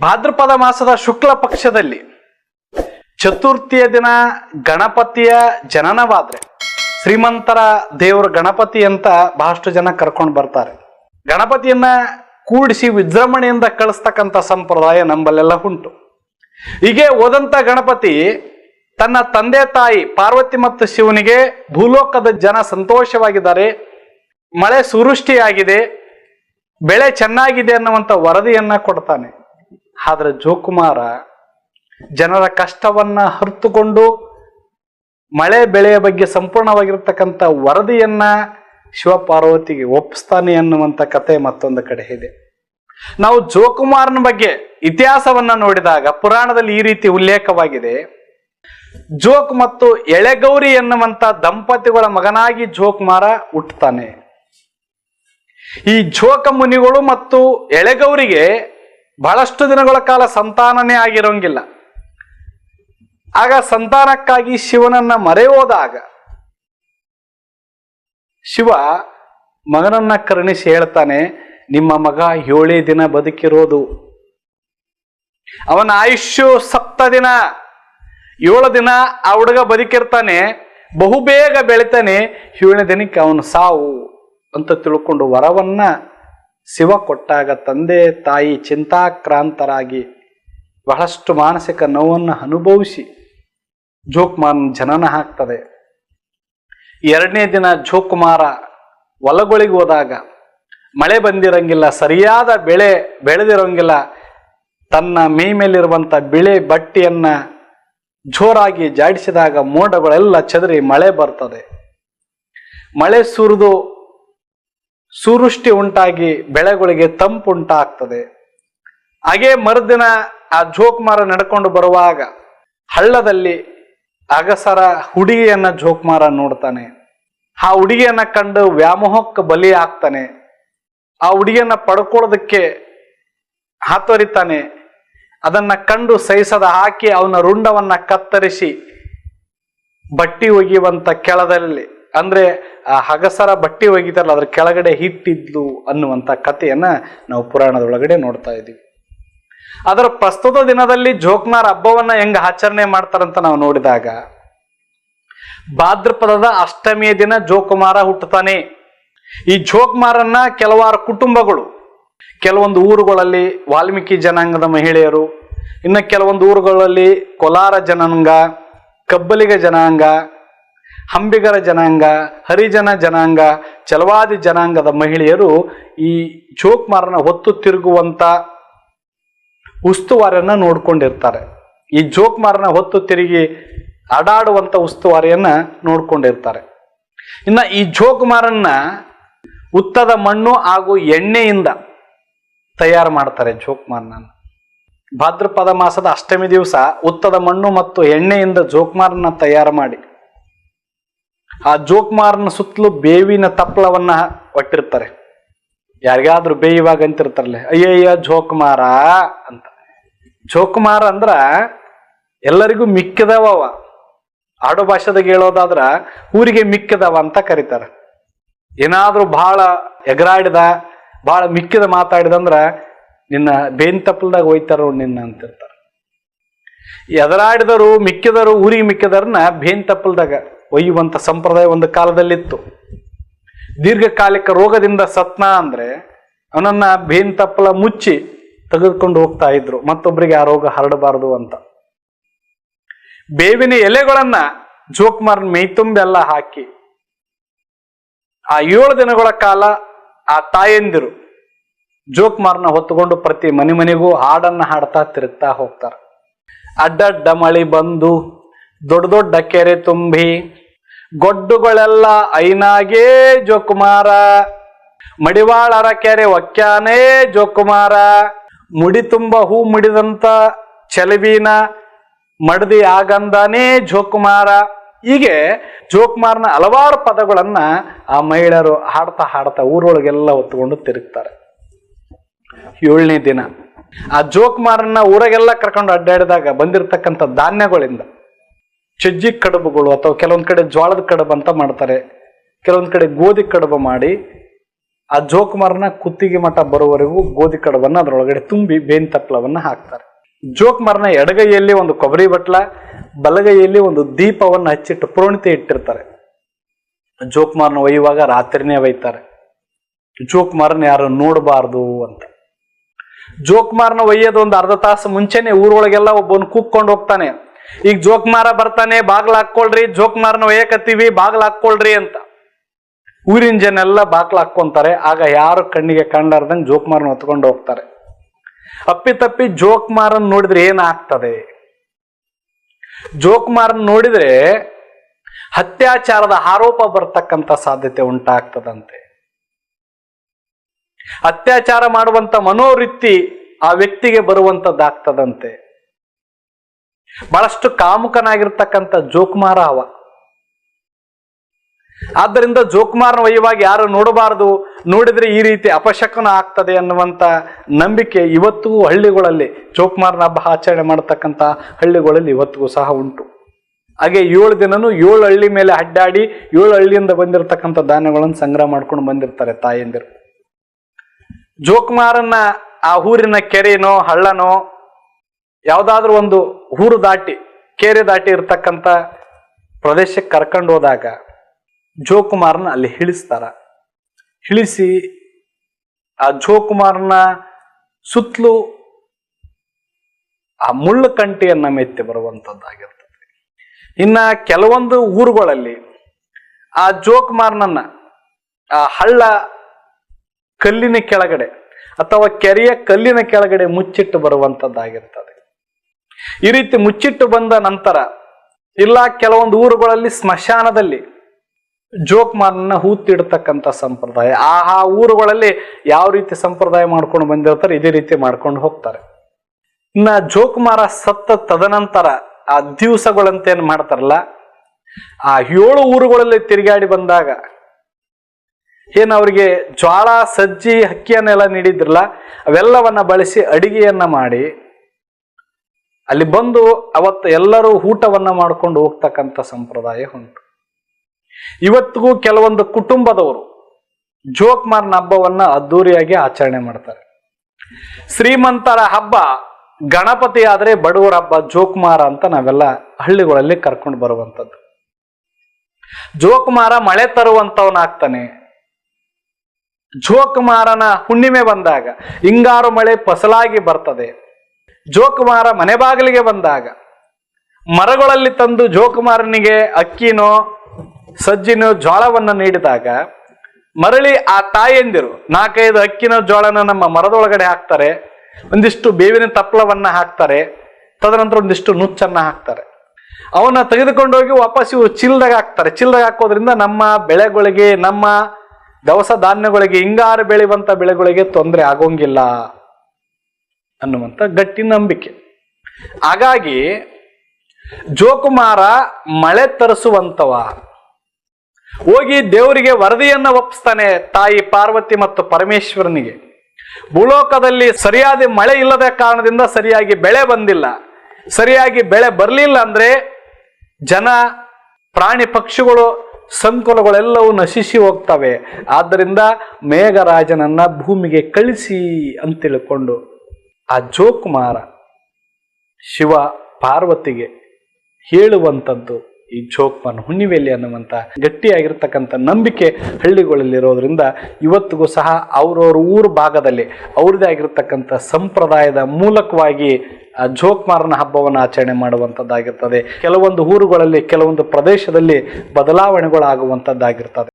ಭಾದ್ರಪದ ಮಾಸದ ಶುಕ್ಲ ಪಕ್ಷದಲ್ಲಿ ಚತುರ್ಥಿಯ ದಿನ ಗಣಪತಿಯ ಜನನವಾದ್ರೆ ಶ್ರೀಮಂತರ ದೇವರು ಗಣಪತಿ ಅಂತ ಬಹಳಷ್ಟು ಜನ ಕರ್ಕೊಂಡು ಬರ್ತಾರೆ. ಗಣಪತಿಯನ್ನ ಕೂಡಿಸಿ ವಿಜೃಂಭಣೆಯಿಂದ ಕಳಿಸ್ತಕ್ಕಂಥ ಸಂಪ್ರದಾಯ ನಂಬಲ್ಲೆಲ್ಲ ಉಂಟು. ಹೀಗೆ ಹೋದಂತ ಗಣಪತಿ ತನ್ನ ತಂದೆ ತಾಯಿ ಪಾರ್ವತಿ ಮತ್ತು ಶಿವನಿಗೆ ಭೂಲೋಕದ ಜನ ಸಂತೋಷವಾಗಿದ್ದಾರೆ. ಮಳೆ ಸುವೃಷ್ಟಿಯಾಗಿದೆ. ಬೆಳೆ ಚೆನ್ನಾಗಿದೆ ಅನ್ನುವಂಥ ವರದಿಯನ್ನ ಕೊಡ್ತಾನೆ. ಆದ್ರೆ ಜೋಕುಮಾರ ಜನರ ಕಷ್ಟವನ್ನ ಹರಿತುಕೊಂಡು ಮಳೆ ಬೆಳೆಯ ಬಗ್ಗೆ ಸಂಪೂರ್ಣವಾಗಿರ್ತಕ್ಕಂಥ ವರದಿಯನ್ನ ಶಿವಪಾರ್ವತಿಗೆ ಒಪ್ಪಿಸ್ತಾನೆ ಅನ್ನುವಂಥ ಕತೆ ಮತ್ತೊಂದು ಕಡೆ ಇದೆ. ನಾವು ಜೋಕುಮಾರನ ಬಗ್ಗೆ ಇತಿಹಾಸವನ್ನ ನೋಡಿದಾಗ, ಪುರಾಣದಲ್ಲಿ ಈ ರೀತಿ ಉಲ್ಲೇಖವಾಗಿದೆ. ಜೋಕ್ ಮತ್ತು ಎಳೆಗೌರಿ ಎನ್ನುವಂತ ದಂಪತಿಗಳ ಮಗನಾಗಿ ಜೋಕುಮಾರ ಹುಟ್ಟುತ್ತಾನೆ ಈ ಜೋಕ ಮುನಿಗಳು ಮತ್ತು ಎಳೆಗೌರಿಗೆ ಬಹಳಷ್ಟು ದಿನಗಳ ಕಾಲ ಸಂತಾನನೇ ಆಗಿರೋಂಗಿಲ್ಲ. ಆಗ ಸಂತಾನಕ್ಕಾಗಿ ಶಿವನನ್ನ ಮರೆಯೋದಾಗ ಶಿವ ಮಗನನ್ನ ಕರುಣಿಸಿ ಹೇಳ್ತಾನೆ, ನಿಮ್ಮ ಮಗ ಏಳೇ ದಿನ ಬದುಕಿರೋದು. ಅವನ ಆಯುಷ್ಯು ಸಪ್ತ ದಿನ. ಏಳು ದಿನ ಆ ಹುಡುಗ ಬದುಕಿರ್ತಾನೆ, ಬಹುಬೇಗ ಬೆಳಿತಾನೆ, ಏಳನೇ ದಿನಕ್ಕೆ ಅವನು ಸಾವು. ಅಂತ ತಿಳ್ಕೊಂಡು ವರವನ್ನ ಶಿವ ಕೊಟ್ಟಾಗ ತಂದೆ ತಾಯಿ ಚಿಂತಾಕ್ರಾಂತರಾಗಿ ಬಹಳಷ್ಟು ಮಾನಸಿಕ ನೋವನ್ನು ಅನುಭವಿಸಿ ಜೋಕುಮಾರ್ ಜನನ ಹಾಕ್ತದೆ ಎರಡನೇ ದಿನ ಜೋಕುಮಾರ ಹೊಲಗಳಿಗೆ ಹೋದಾಗ ಮಳೆ ಬಂದಿರಂಗಿಲ್ಲ, ಸರಿಯಾದ ಬೆಳೆ ಬೆಳೆದಿರೋಂಗಿಲ್ಲ, ತನ್ನ ಮೇ ಮೇಲಿರುವಂಥ ಬಿಳೆ ಬಟ್ಟೆಯನ್ನ ಜೋರಾಗಿ ಜಾಡಿಸಿದಾಗ ಮೋಡಗಳೆಲ್ಲ ಚದರಿ ಮಳೆ ಬರ್ತದೆ. ಮಳೆ ಸುರಿದು ಸುವೃಷ್ಟಿ ಉಂಟಾಗಿ ಬೆಳೆಗಳಿಗೆ ತಂಪು ಉಂಟಾಗ್ತದೆ ಹಾಗೆ ಮರುದಿನ ಆ ಜೋಕ್ಮಾರ ನಡ್ಕೊಂಡು ಬರುವಾಗ ಹಳ್ಳದಲ್ಲಿ ಅಗಸರ ಹುಡುಗಿಯನ್ನ ಜೋಕುಮಾರ ನೋಡ್ತಾನೆ. ಆ ಹುಡುಗಿಯನ್ನ ಕಂಡು ವ್ಯಾಮೋಹಕ್ಕೆ ಬಲಿ ಆಗ್ತಾನೆ ಆ ಹುಡುಗಿಯನ್ನ ಪಡ್ಕೊಳ್ಳೋದಕ್ಕೆ ಹಾತೊರಿತಾನೆ. ಅದನ್ನ ಕಂಡು ಸಹಿಸದ ಹಾಕಿ ಅವನ ರುಂಡವನ್ನ ಕತ್ತರಿಸಿ ಬಟ್ಟಿ ಒಗೆಯುವಂತ ಕೆಳದಲ್ಲಿ ಅಂದ್ರೆ, ಆ ಹಗಸರ ಬಟ್ಟೆ ಒಗಿತಾರಲ್ಲ, ಅದ್ರ ಕೆಳಗಡೆ ಹಿಟ್ಟಿದ್ಲು ಅನ್ನುವಂತ ಕಥೆಯನ್ನ ನಾವು ಪುರಾಣದೊಳಗಡೆ ನೋಡ್ತಾ ಇದ್ದೀವಿ ಅದರ ಪ್ರಸ್ತುತ ದಿನದಲ್ಲಿ ಜೋಕ್ಮಾರ್ ಹಬ್ಬವನ್ನ ಹೆಂಗ ಆಚರಣೆ ಮಾಡ್ತಾರಂತ ನಾವು ನೋಡಿದಾಗ, ಭಾದ್ರಪದದ ಅಷ್ಟಮಿಯ ದಿನ ಜೋಕುಮಾರ ಹುಟ್ಟುತ್ತಾನೆ. ಈ ಜೋಕ್ಮಾರನ್ನ ಕೆಲವಾರು ಕುಟುಂಬಗಳು, ಕೆಲವೊಂದು ಊರುಗಳಲ್ಲಿ ವಾಲ್ಮೀಕಿ ಜನಾಂಗದ ಮಹಿಳೆಯರು, ಇನ್ನು ಕೆಲವೊಂದು ಊರುಗಳಲ್ಲಿ ಕೋಲಾರ ಜನಾಂಗ, ಕಬ್ಬಲಿಗ ಜನಾಂಗ ಹಂಬಿಗರ ಜನಾಂಗ, ಹರಿಜನ ಜನಾಂಗ ಚಲವಾದಿ ಜನಾಂಗದ ಮಹಿಳೆಯರು ಈ ಜೋಕ್ಮಾರನ ಹೊತ್ತು ತಿರುಗುವಂತ ಉಸ್ತುವಾರಿಯನ್ನು ನೋಡ್ಕೊಂಡಿರ್ತಾರೆ. ಈ ಜೋಕ್ಮಾರನ ಹೊತ್ತು ತಿರುಗಿ ಅಡಾಡುವಂತ ಉಸ್ತುವಾರಿಯನ್ನ ನೋಡ್ಕೊಂಡಿರ್ತಾರೆ. ಇನ್ನ ಈ ಜೋಕುಮಾರನ್ನ ಉತ್ತದ ಮಣ್ಣು ಹಾಗೂ ಎಣ್ಣೆಯಿಂದ ತಯಾರು ಮಾಡ್ತಾರೆ ಜೋಕುಮಾರನನ್ನು. ಭಾದ್ರಪದ ಮಾಸದ ಅಷ್ಟಮಿ ದಿವಸ ಉತ್ತದ ಮಣ್ಣು ಮತ್ತು ಎಣ್ಣೆಯಿಂದ ಜೋಕ್ಮಾರನ್ನ ತಯಾರು ಮಾಡಿ ಆ ಜೋಕ್ಮಾರನ ಸುತ್ತಲೂ ಬೇವಿನ ತಪ್ಪಲವನ್ನ ಒಟ್ಟಿರ್ತಾರೆ ಯಾರಿಗಾದ್ರೂ ಬೇಯುವಾಗ ಅಂತಿರ್ತಾರಲ್ಲ ಅಯ್ಯಯ್ಯ ಜೋಕುಮಾರ ಅಂತ. ಜೋಕುಮಾರ ಅಂದ್ರ ಎಲ್ಲರಿಗೂ ಮಿಕ್ಕಿದವ ಆಡು ಭಾಷೆದಾಗ ಹೇಳೋದಾದ್ರ ಊರಿಗೆ ಮಿಕ್ಕಿದವ ಅಂತ ಕರೀತಾರ. ಏನಾದ್ರೂ ಬಹಳ ಎಗರಾಡಿದ ಬಹಳ ಮಿಕ್ಕಿದ ಮಾತಾಡಿದಂದ್ರ ನಿನ್ನ ಬೇನ್ ತಪ್ಪಲ್ದಾಗ ಹೋಯ್ತಾರ ನಿನ್ನ ಅಂತಿರ್ತಾರ. ಎದರಾಡಿದರು ಮಿಕ್ಕಿದರು ಊರಿಗೆ ಮಿಕ್ಕಿದರನ್ನ ಬೇನ್ ತಪ್ಪಲ್ದಾಗ ಒಯ್ಯುವಂತ ಸಂಪ್ರದಾಯ ಒಂದು ಕಾಲದಲ್ಲಿತ್ತು. ದೀರ್ಘಕಾಲಿಕ ರೋಗದಿಂದ ಸತ್ನ ಅಂದ್ರೆ ಅವನನ್ನ ಬೇನ್ ತಪ್ಪಲ ಮುಚ್ಚಿ ತೆಗೆದುಕೊಂಡು ಹೋಗ್ತಾ ಇದ್ರು. ಮತ್ತೊಬ್ಬರಿಗೆ ಆ ರೋಗ ಹರಡಬಾರದು ಅಂತ. ಬೇವಿನ ಎಲೆಗಳನ್ನ ಜೋಕ್ಮಾರ್ನ ಮೈತುಂಬೆಲ್ಲ ಹಾಕಿ ಆ ಏಳು ದಿನಗಳ ಕಾಲ ಆ ತಾಯಂದಿರು ಜೋಕ್ಮಾರ್ನ ಹೊತ್ತುಕೊಂಡು ಪ್ರತಿ ಮನೆ ಮನೆಗೂ ಹಾಡನ್ನ ಹಾಡ್ತಾ ತಿರುಗ್ತಾ ಹೋಗ್ತಾರೆ. ಅಡ್ಡಡ್ಡ ಮಳಿ ಬಂದು ದೊಡ್ಡ ದೊಡ್ಡ ಕೆರೆ ತುಂಬಿ ಗೊಡ್ಡುಗಳೆಲ್ಲ ಐನಾಗೇ ಜೋಕುಮಾರ. ಮಡಿವಾಳರ ಕೆರೆ ಒಕ್ಕಾನೇ ಜೋಕುಮಾರ. ಮುಡಿ ತುಂಬ ಹೂ ಮುಡಿದಂತ ಚಲವಿನ ಮಡದಿ ಆಗಂದಾನೇ ಜೋಕುಮಾರ. ಹೀಗೆ ಜೋಕುಮಾರ್ನ ಹಲವಾರು ಪದಗಳನ್ನ ಆ ಮಹಿಳೆಯರು ಹಾಡ್ತಾ ಹಾಡ್ತಾ ಊರೊಳಗೆಲ್ಲ ಹೊತ್ಕೊಂಡು ತಿರುಗ್ತಾರೆ. ಏಳನೇ ದಿನ. ಆ ಜೋಕುಮಾರನ್ನ ಊರಾಗೆಲ್ಲ ಕರ್ಕೊಂಡು ಅಡ್ಡಾಡಿದಾಗ ಬಂದಿರತಕ್ಕಂಥ ಧಾನ್ಯಗಳಿಂದ ಚಜ್ಜಿ ಕಡುಬುಗಳು ಅಥವಾ ಕೆಲವೊಂದು ಕಡೆ ಜ್ವಾಳದ ಕಡುಬು ಅಂತ ಮಾಡ್ತಾರೆ. ಕೆಲವೊಂದು ಕಡೆ ಗೋಧಿ ಕಡುಬು ಮಾಡಿ ಆ ಜೋಕುಮಾರನ ಕುತ್ತಿಗೆ ಮಠ ಬರುವವರೆಗೂ ಗೋಧಿ ಕಡುಬನ್ನು ಅದರೊಳಗಡೆ ತುಂಬಿ ಬೇನ್ ತಪ್ಪಲವನ್ನು ಹಾಕ್ತಾರೆ. ಜೋಕುಮಾರನ ಎಡಗೈಯಲ್ಲಿ ಒಂದು ಕೊಬ್ಬರಿ ಬಟ್ಲ, ಬಲಗೈಯಲ್ಲಿ ಒಂದು ದೀಪವನ್ನು ಹಚ್ಚಿಟ್ಟು ಪ್ರೋಣಿತೆ ಇಟ್ಟಿರ್ತಾರೆ. ಜೋಕುಮಾರನ ಒಯ್ಯುವಾಗ ರಾತ್ರಿನೇ ಒಯ್ತಾರೆ. ಜೋಕುಮಾರನ ಯಾರು ನೋಡಬಾರ್ದು ಅಂತ. ಜೋಕುಮಾರನ ಒಯ್ಯೋದು ಒಂದು ಅರ್ಧ ತಾಸು ಮುಂಚೆನೆ ಊರೊಳಗೆಲ್ಲ ಒಬ್ಬನು ಕೂಕ್ಕೊಂಡು ಹೋಗ್ತಾನೆ. ಈಗ ಜೋಕುಮಾರ ಬರ್ತಾನೆ, ಬಾಗ್ಲ ಹಾಕೊಳ್ರಿ ಜೋಕ್ ಮಾರನ ಒಯ್ಯಕತ್ತೀವಿ ಬಾಗ್ಲ ಹಾಕೊಳ್ರಿ ಅಂತ. ಊರಿನ ಜನ ಎಲ್ಲ ಬಾಗ್ಲ ಹಾಕೊಂತಾರೆ ಆಗ ಯಾರು ಕಣ್ಣಿಗೆ ಕಂಡಾರ್ದಂಗೆ ಜೋಕುಮಾರನ ಹೊತ್ಕೊಂಡು ಹೋಗ್ತಾರೆ. ಅಪ್ಪಿ ತಪ್ಪಿ ಜೋಕುಮಾರನ್ ನೋಡಿದ್ರೆ ಏನಾಗ್ತದೆ? ಜೋಕ್ ಮಾರನ್ ನೋಡಿದ್ರೆ ಅತ್ಯಾಚಾರದ ಆರೋಪ ಬರ್ತಕ್ಕಂಥ ಸಾಧ್ಯತೆ ಉಂಟಾಗ್ತದಂತೆ. ಅತ್ಯಾಚಾರ ಮಾಡುವಂತ ಮನೋವೃತ್ತಿ ಆ ವ್ಯಕ್ತಿಗೆ ಬರುವಂತದ್ದಾಗ್ತದಂತೆ. ಬಹಳಷ್ಟು ಕಾಮುಕನಾಗಿರ್ತಕ್ಕಂಥ ಜೋಕುಮಾರ ಅವ. ಆದ್ದರಿಂದ ಜೋಕುಮಾರನ ವಯವಾಗಿ ಯಾರು ನೋಡಬಾರದು, ನೋಡಿದ್ರೆ ಈ ರೀತಿ ಅಪಶಕನ ಆಗ್ತದೆ ಅನ್ನುವಂತ ನಂಬಿಕೆ ಇವತ್ತಿಗೂ ಹಳ್ಳಿಗಳಲ್ಲಿ, ಜೋಕುಮಾರನ ಹಬ್ಬ ಆಚರಣೆ ಮಾಡತಕ್ಕಂಥ ಹಳ್ಳಿಗಳಲ್ಲಿ ಇವತ್ತಿಗೂ ಸಹ ಉಂಟು. ಹಾಗೆ ಏಳು ದಿನನೂ ಏಳು ಹಳ್ಳಿ ಮೇಲೆ ಅಡ್ಡಾಡಿ ಏಳು ಹಳ್ಳಿಯಿಂದ ಬಂದಿರತಕ್ಕಂಥ ಧಾನ್ಯಗಳನ್ನು ಸಂಗ್ರಹ ಮಾಡ್ಕೊಂಡು ಬಂದಿರ್ತಾರೆ ತಾಯಂದಿರು. ಜೋಕುಮಾರನ್ನ ಆ ಊರಿನ ಕೆರೆನೋ, ಹಳ್ಳನೋ ಯಾವ್ದಾದ್ರೂ ಒಂದು ಊರು ದಾಟಿ, ಕೆರೆ ದಾಟಿ ಇರ್ತಕ್ಕಂಥ ಪ್ರದೇಶಕ್ಕೆ ಕರ್ಕೊಂಡು ಹೋದಾಗ ಜೋಕುಮಾರನ ಅಲ್ಲಿ ಇಳಿಸ್ತಾರ ಇಳಿಸಿ ಆ ಜೋಕುಮಾರನ ಸುತ್ತಲೂ ಆ ಮುಳ್ಳು ಕಂಟಿಯನ್ನ ಮೆತ್ತಿ ಬರುವಂತದ್ದಾಗಿರ್ತದೆ. ಇನ್ನ ಕೆಲವೊಂದು ಊರುಗಳಲ್ಲಿ ಆ ಜೋಕುಮಾರನನ್ನ ಆ ಹಳ್ಳ ಕಲ್ಲಿನ ಕೆಳಗಡೆ ಅಥವಾ ಕೆರೆಯ ಕಲ್ಲಿನ ಕೆಳಗಡೆ ಮುಚ್ಚಿಟ್ಟು ಬರುವಂತದ್ದಾಗಿರ್ತದೆ. ಈ ರೀತಿ ಮುಚ್ಚಿಟ್ಟು ಬಂದ ನಂತರ ಇಲ್ಲ ಕೆಲವೊಂದು ಊರುಗಳಲ್ಲಿ ಸ್ಮಶಾನದಲ್ಲಿ ಜೋಕ್ಮಾರನ್ನ ಹೂತಿಡ್ತಕ್ಕಂಥ ಸಂಪ್ರದಾಯ. ಆ ಆ ಊರುಗಳಲ್ಲಿ ಯಾವ ರೀತಿ ಸಂಪ್ರದಾಯ ಮಾಡ್ಕೊಂಡು ಬಂದಿರ್ತಾರೆ, ಇದೇ ರೀತಿ ಮಾಡ್ಕೊಂಡು ಹೋಗ್ತಾರೆ. ಇನ್ನ ಜೋಕ್ಮಾರ ಸತ್ತ ತದನಂತರ ಆ ದಿವಸಗಳಂತ ಏನ್ ಮಾಡ್ತಾರಲ್ಲ, ಆ ಏಳು ಊರುಗಳಲ್ಲಿ ತಿರುಗಾಡಿ ಬಂದಾಗ ಏನ್ ಅವರಿಗೆ ಜ್ವಾಳ, ಸಜ್ಜಿ, ಹಕ್ಕಿಯನ್ನೆಲ್ಲ ನೀಡಿದ್ರಲ್ಲ, ಅವೆಲ್ಲವನ್ನ ಬಳಸಿ ಅಡಿಗೆಯನ್ನ ಮಾಡಿ ಅಲ್ಲಿ ಬಂದು ಅವತ್ತು ಎಲ್ಲರೂ ಊಟವನ್ನ ಮಾಡ್ಕೊಂಡು ಹೋಗ್ತಕ್ಕಂಥ ಸಂಪ್ರದಾಯ ಉಂಟು. ಇವತ್ತಿಗೂ ಕೆಲವೊಂದು ಕುಟುಂಬದವರು ಜೋಕ್ಮಾರ್ನ ಹಬ್ಬವನ್ನ ಅದ್ದೂರಿಯಾಗಿ ಆಚರಣೆ ಮಾಡ್ತಾರೆ. ಶ್ರೀಮಂತರ ಹಬ್ಬ ಗಣಪತಿ ಆದ್ರೆ ಬಡವರ ಹಬ್ಬ ಜೋಕುಮಾರ ಅಂತ ನಾವೆಲ್ಲ ಹಳ್ಳಿಗಳಲ್ಲಿ ಕರ್ಕೊಂಡು ಬರುವಂತದ್ದು ಜೋಕುಮಾರ ಮಳೆ ತರುವಂತವನಾಗ್ತಾನೆ ಜೋಕುಮಾರನ ಹುಣ್ಣಿಮೆ ಬಂದಾಗ ಹಿಂಗಾರು ಮಳೆ ಫಸಲಾಗಿ ಬರ್ತದೆ. ಜೋಕುಮಾರ ಮನೆ ಬಾಗಿಲಿಗೆ ಬಂದಾಗ, ಮರಗಳಲ್ಲಿ ತಂದು ಜೋಕುಮಾರನಿಗೆ ಅಕ್ಕಿನೋ, ಸಜ್ಜಿನೋ ಜೋಳವನ್ನು ನೀಡಿದಾಗ, ಮರಳಿ ಆ ತಾಯಿಯಂದಿರು ನಾಲ್ಕೈದು ಅಕ್ಕಿನ ಜೋಳನ ನಮ್ಮ ಮರದೊಳಗಡೆ ಹಾಕ್ತಾರೆ, ಒಂದಿಷ್ಟು ಬೇವಿನ ತಪ್ಪಲವನ್ನ ಹಾಕ್ತಾರೆ, ತದನಂತರ ಒಂದಿಷ್ಟು ನುಚ್ಚನ್ನ ಹಾಕ್ತಾರೆ. ಅವನ್ನ ತೆಗೆದುಕೊಂಡೋಗಿ ವಾಪಸ್ ಇವು ಚಿಲ್ದಾಗ ಹಾಕ್ತಾರೆ. ಚಿಲ್ದಾಗ ಹಾಕೋದ್ರಿಂದ ನಮ್ಮ ಬೆಳೆಗಳಿಗೆ, ನಮ್ಮ ದವಸ ಧಾನ್ಯಗಳಿಗೆ ಹಿಂಗಾರು ಬೆಳೆಯುವಂತ ಬೆಳೆಗಳಿಗೆ ತೊಂದರೆ ಆಗೋಂಗಿಲ್ಲ. ಅನ್ನುವಂಥ ಗಟ್ಟಿ ನಂಬಿಕೆ. ಹಾಗಾಗಿ ಜೋಕುಮಾರ ಮಳೆ ತರಿಸುವಂತವ. ಹೋಗಿ ದೇವರಿಗೆ ವರದಿಯನ್ನ ಒಪ್ಪಿಸ್ತಾನೆ ತಾಯಿ ಪಾರ್ವತಿ ಮತ್ತು ಪರಮೇಶ್ವರನಿಗೆ. ಭೂಲೋಕದಲ್ಲಿ ಸರಿಯಾದ ಮಳೆ ಇಲ್ಲದ ಕಾರಣದಿಂದ ಸರಿಯಾಗಿ ಬೆಳೆ ಬಂದಿಲ್ಲ. ಸರಿಯಾಗಿ ಬೆಳೆ ಬರಲಿಲ್ಲ ಅಂದ್ರೆ ಜನ, ಪ್ರಾಣಿ ಪಕ್ಷಿಗಳು, ಸಂಕುಲಗಳೆಲ್ಲವೂ ನಶಿಸಿ ಹೋಗ್ತವೆ. ಆದ್ದರಿಂದ ಮೇಘರಾಜನನ್ನ ಭೂಮಿಗೆ ಕಳಿಸಿ ಅಂತ ತಿಳ್ಕೊಂಡು ಆ ಜೋಕುಮಾರ ಶಿವ ಪಾರ್ವತಿಗೆ ಹೇಳುವಂಥದ್ದು ಈ ಜೋಕ್ಮನ್ ಹುಣ್ಣಿವೆಲಿ ಅನ್ನುವಂಥ ಗಟ್ಟಿಯಾಗಿರ್ತಕ್ಕಂಥ ನಂಬಿಕೆ ಹಳ್ಳಿಗಳಲ್ಲಿರೋದ್ರಿಂದ ಇವತ್ತಿಗೂ ಸಹ ಅವ್ರವ್ರ ಊರು ಭಾಗದಲ್ಲಿ ಅವ್ರದ್ದೇ ಆಗಿರ್ತಕ್ಕಂಥ ಸಂಪ್ರದಾಯದ ಮೂಲಕವಾಗಿ ಆ ಜೋಕ್ಮಾರನ ಹಬ್ಬವನ್ನು ಆಚರಣೆ ಮಾಡುವಂಥದ್ದಾಗಿರ್ತದೆ ಕೆಲವೊಂದು ಊರುಗಳಲ್ಲಿ, ಕೆಲವೊಂದು ಪ್ರದೇಶದಲ್ಲಿ ಬದಲಾವಣೆಗಳಾಗುವಂಥದ್ದಾಗಿರ್ತದೆ